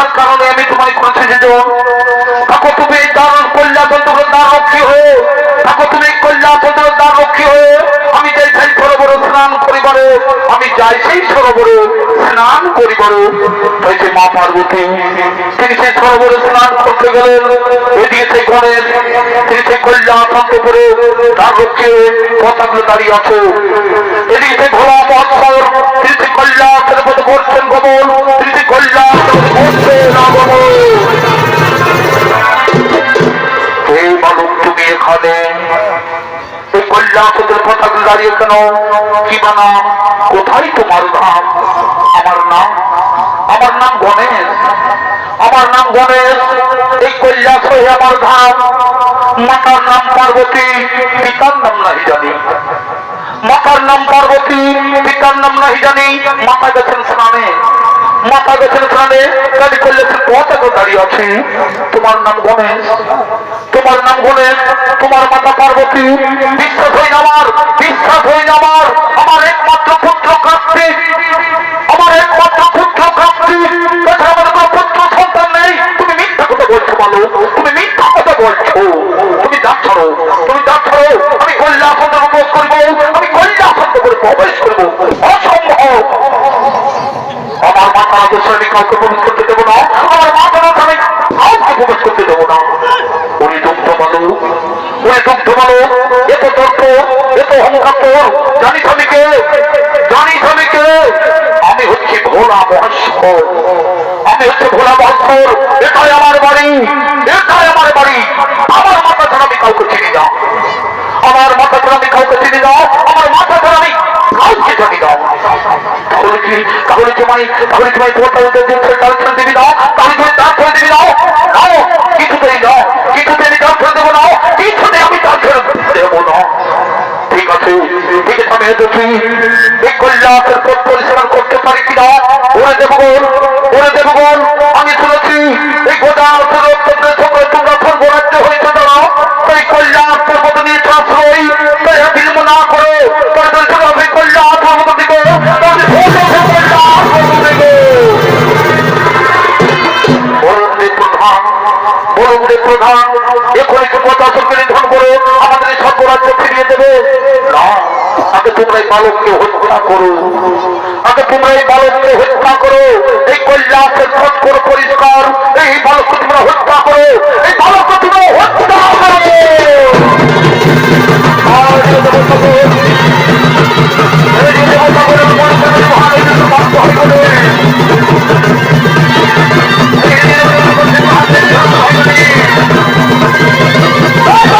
কক্ষের কারণে আমি তোমায় করেছি যে থাকো তুমি দ্বার কল্যাণ তন্ত্রের দ্বার রক্ষী হয়ে। তুমি কল্যাণ তন্ত্রের দ্বার রক্ষী আমি যাই সেই সরোবরে স্নান করিবারে। আমি যাই সেই সরোবরে স্নান করিবারে। যে মা পার্বতী। তিনি সেই সরোবরে স্নান করতে গেলেন। এদিকে সেই ঘরের তিনি সেই কল্যাণ তন্ত্রপুরে দ্বার রক্ষী কথাগুলো দাঁড়িয়ে আছে। এদিকে সেই ভোলা মহোৎসব, তিনি সেই কল্যাণ করছেন গমন তিনি কল্যাণ কোথায় তোমার নাম আমার নাম আমার নাম গণেশ। আমার নাম গণেশ, এই কৈলাস হয়ে আমার ধাম। মাতার নাম পার্বতী, পিতার নাম নাহি জানি। মাতার নাম পার্বতী, পিতার নাম নাহি জানি মাতা গেছেন স্নানে। মাতা গেছেন স্নানে কালী কল্যাণের পতাকা দাঁড়িয়ে আছে। তোমার নাম গণেশ, তোমার নাম গণেশ, তোমার মাতা পার্বতী। বিশ্বাস হই না আমার, বিশ্বাস হই না আমার আমার একমাত্র পুত্র কার্তিক। আমার একমাত্র পুত্র কার্তিক। আমার পুত্র সন্তান নেই। তুমি মিথ্যা কথা বলছো বলো তুমি মিথ্যা কথা বলছো। তুমি যা ছাড়ো তুমি যা ছাড়ো আমি কল্যাণ উপভোগ করব। আমি কল্যাণ করে প্রবেশ করব। আমি আমার মাথা আমি আমার মাথা ছাড়া আমি কাউকে চিনি না। আমার মাথা ছাড়া আমি কাউকে চিনি না আমার মাথা ছাড়া আমি কাউকে জানি না তাহলে তাহলে তোমায় তোমার তাহলে তার ছেড়ে দিবি না তাহলে তুমি তার ছেড়ে দিবি না নাও, কিছুতেই না কিছুতে আমি তার ছেড়ে দেবো না কিছুতে আমি তার ছেড়ে দেবো না ঠিক আছে ঠিক আছে, আমি দেখি এই কল্যাণের পথ পরিচালনা করতে পারি কিনা? ওরে দেবগণ ওরে দেবগণ আমি শুনেছি, এই গোটা সুরক্ষেত্রে সকলে তোমরা সর্বরাজ্য হয়েছে দাঁড়া তাই কল্যাণ পর্বত নিয়ে আশ্রয় তাই বিলম্ব না করে তাদের প্রধান এখনই কি পঁচাশকে নিধন করে আমাদের এই সর্বরাজ্য ফিরিয়ে দেবে। তোমরা বালককে হত্যা করো। বালককে হত্যা করো। এই কল্যাণের পথ করো পরিষ্কার। এই বালককে হত্যা করো। এই বালককে হত্যা করো। Bye-bye.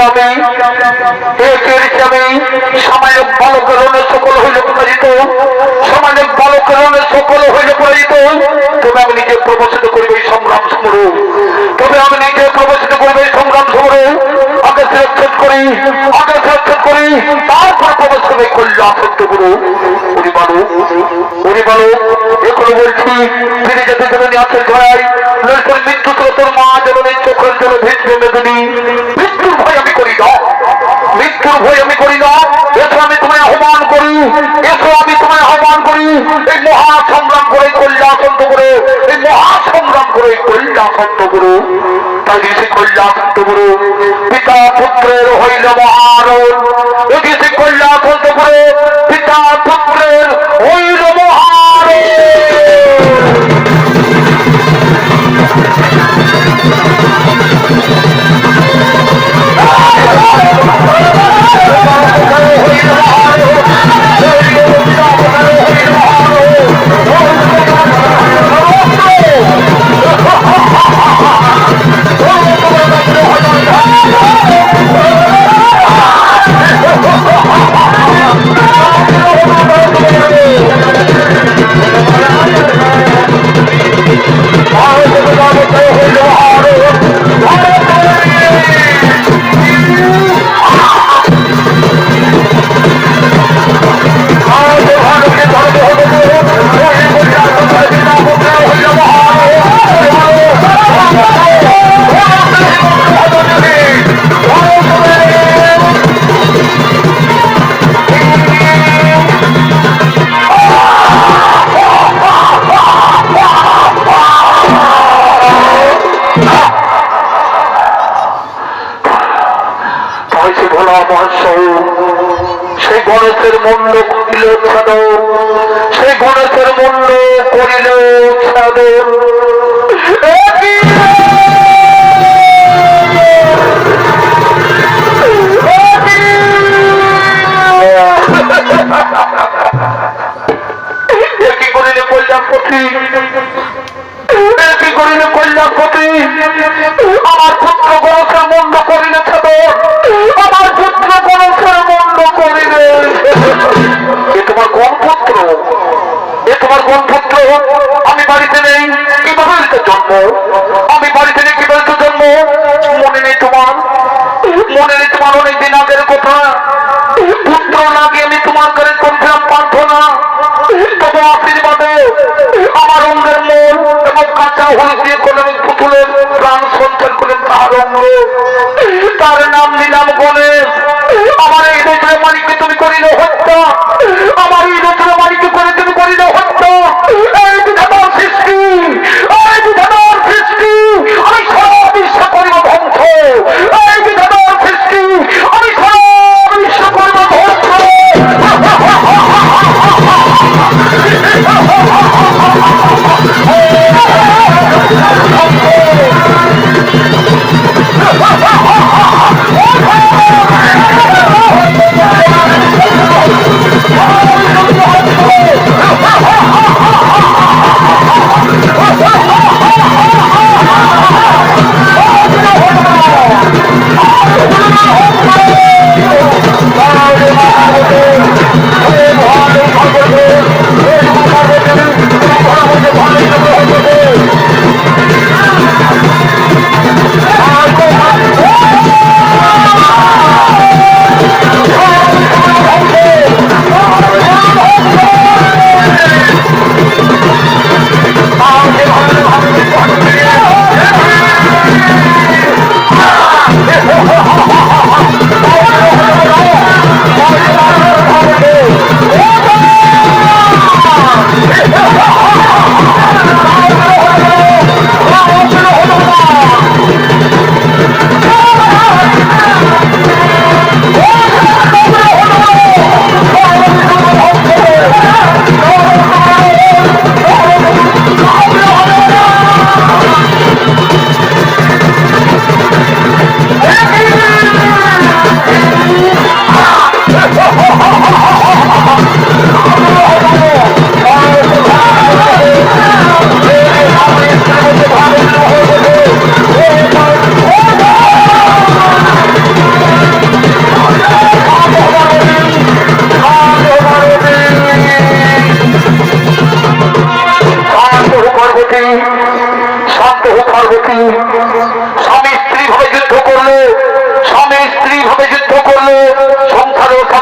কি হয়েছিল আমি এ কি হয়েছে আমি সামান্য বালকের রণে সকল হইলে পরাজিত সামান্য বালকের রণে সকল হইলে পরাজিত তবে আমি নিজে প্রবচিত করিব এই সংগ্রাম সমর তবে আমি নিজে প্রবচিত করিব এই সংগ্রাম সমর আগে সুরক্ষিত করি আগে সুরক্ষিত করি। তারপর প্রবেশ করবে সত্য গুরু। উনি বলো এখনও বলছি ফিরে যেতে জননী আছে ঘরাই নয়তো মৃত্যু তোর মা জননীর চোখের কল্যাণাসন্ত করো তাই সে কল্যাণাসন্ত করো পিতা পুত্রের হইল মহারণ। আমি বাড়িতে নেই কীভাবে জন্ম? আমি বাড়িতে নেই কীভাবে জন্ম? মনে নেই তোমার। মনে নেই তোমার অনেকদিন আগের কথা। পুত্র লাগে আমি তোমার ঘরে করছিলাম প্রার্থনা। তবে আশীর্বাদে আমার অঙ্গের মন এবং কাঁচা দিয়ে পুতুলের প্রাণ সঞ্চার করলেন অঙ্গ। তার নাম নিলাম গণেশ। আমার এই দেশের মালিককে তুমি করিলে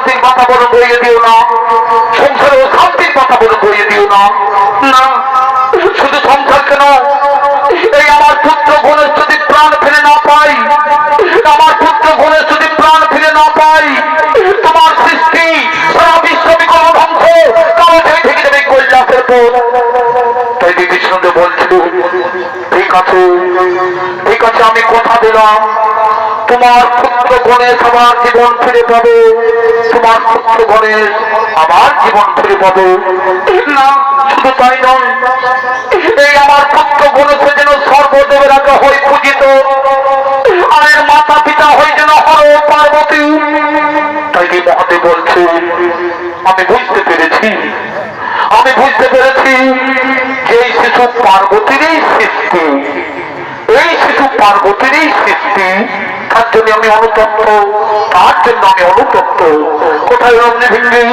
শান্তির বাতাবরণ করিয়ে দিও না। সংসারে অশান্তির বাতাবরণ করিয়ে দিও না। শুধু সংসার কেন এই আমার পুত্র গণেশ যদি প্রাণ ফেলে না পাই, আমার পুত্র গণেশ যদি প্রাণ ফেলে না পাই, তোমার সৃষ্টি সারা বিশ্ব কোনো ধ্বংস। কারণ থেকে থেকে যাবে কৈলাসের পর তাই বিষ্ণুদেব বলছিল, ঠিক আছে ঠিক আছে, আমি কথা দিলাম। তোমার পুত্র গণেশ আবার জীবন ফিরে পাবে, তোমার পুত্র গণেশ আমার জীবন ফিরে পাবে। শুধু তাই নয়, এই আমার পুত্র গণেশের যেন সর্বদেবের আগে হয়ে পূজিত, আর মাতা পিতা হয়ে যেন হর পার্বতী। তাই কি মহাদেব বলছে, আমি বুঝতে পেরেছি, আমি বুঝতে পেরেছি যে শিশু পার্বতীরই সৃষ্টি। এই শিশু পার্বতীরই সৃষ্টি, তার জন্য আমি অনুতপ্ত, তার জন্য আমি অনুতপ্ত। কোথায় রমনি ভিঙ্গি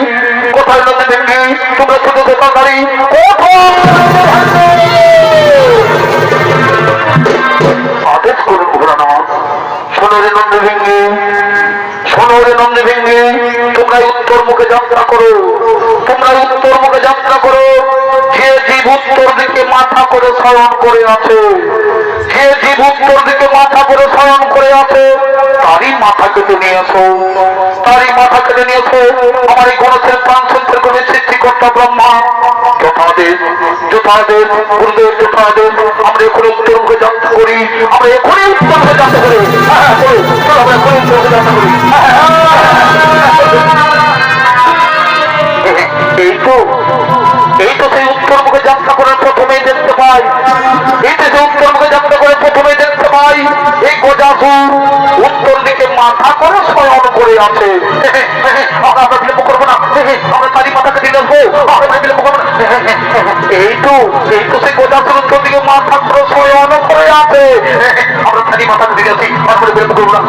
কোথায় রমনি ভিঙ্গি তোমরা ছোট দোকানদারি। আদেশ করুন ঘোরানো শোনো রে নন্দী ভিঙ্গি শোনো রে নন্দী ভিঙ্গি তোমরা উত্তর মুখে যাত্রা করো। তোমরা উত্তর মুখে যাত্রা করো। যে জীব উত্তর দিকে মাথা করে শয়ন করে আছে যে জীব উত্তর দিকে মাথা করে শয়ন করে আছে তারই মাথা কেটে নিয়ে আসো তারই মাথা কেটে নিয়ে আসো আমার এই গণেশের প্রাণ সন্ত্রের করে সৃষ্টিকর্তা ব্রহ্মা হ্যাঁ, হ্যাঁ, হ্যাঁ, হ্যাঁ। এই তো সেই উত্তর মুখে যাত্রা মাথা করে শয়ন করে আছে। আমরা বিলম্ব মাথাকে দিয়ে আসব। আমরা বিলম্ব সেই গোজাসুর উত্তর দিকে মাথা করে আছে। আমরা তারি মাথাকে দিয়ে আসি। তারপরে বিলম্ব করব না।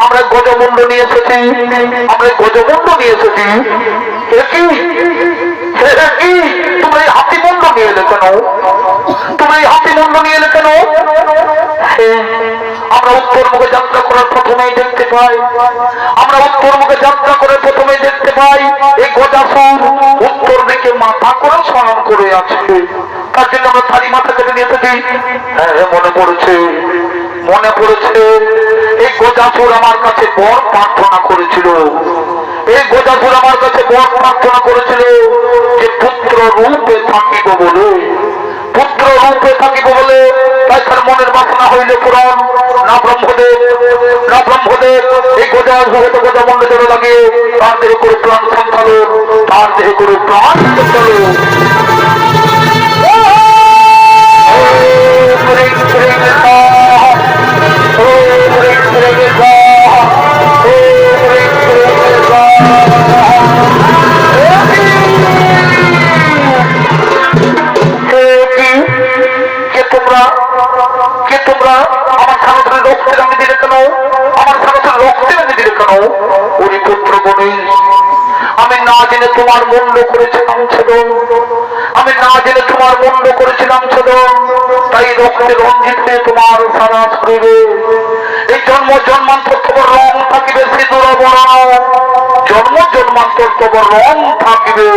আমরা গজমুন্ড নিয়ে এসেছি। আমরা গজমুন্ড নিয়ে এসেছি। আমরা উত্তর মুখে যাত্রা করে প্রথমেই দেখতে পাই। এই গোজাসুর উত্তর দিকে মাথা করে স্মরণ করে আছে। তার জন্য আমরা থালি মাথা কেটে নিয়ে এসেছি। হ্যাঁ হ্যাঁ, মনে পড়েছে। মনে পড়েছে এই গোজাসুর আমার কাছে বর প্রার্থনা করেছিল। এই গোজাসুর আমার কাছে বর প্রার্থনা করেছিল যে পুত্র রূপে থাকিব বলে। পুত্র রূপে থাকিব বলে, তাই তার মনের বাসনা হইলে পুরাণ। না ব্রহ্মদেব না ব্রহ্মদেব, এই গোজা ভগত গোজা মন্ডে জড়ো লাগিয়ে তার দেহে করে প্রাণ সন্তালো তার দেহে করে প্রাণ সন্তালো কে জেনে তোমার মন্দ করেছিলাম ছোট আমি না জেনে তোমার মন্দ করেছিলাম ছোট তাই রক্তে রঞ্জিত নিয়ে তোমার সারা শরীরে এই জন্ম জন্মান্তর তোমার রং থাকিবে সিঁদুর বরণ। জন্ম জন্মান্তর তোমার রং থাকিবে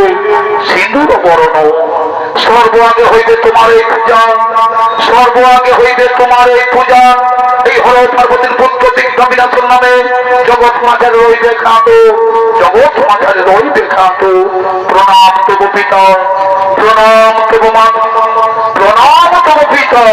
সিঁদুর বরণ। সর্ব আগে হইবে তোমার এই পূজা। সর্ব আগে হইবে তোমার এই পূজা। এই হল পার্বতীর পুত্র বিনাশন নামে। জগৎ মাঝে রইবে খাত জগৎ মাঝে রইবে খাত প্রণাম তব পিতা। প্রণাম তব মা। প্রণাম তব পিতা।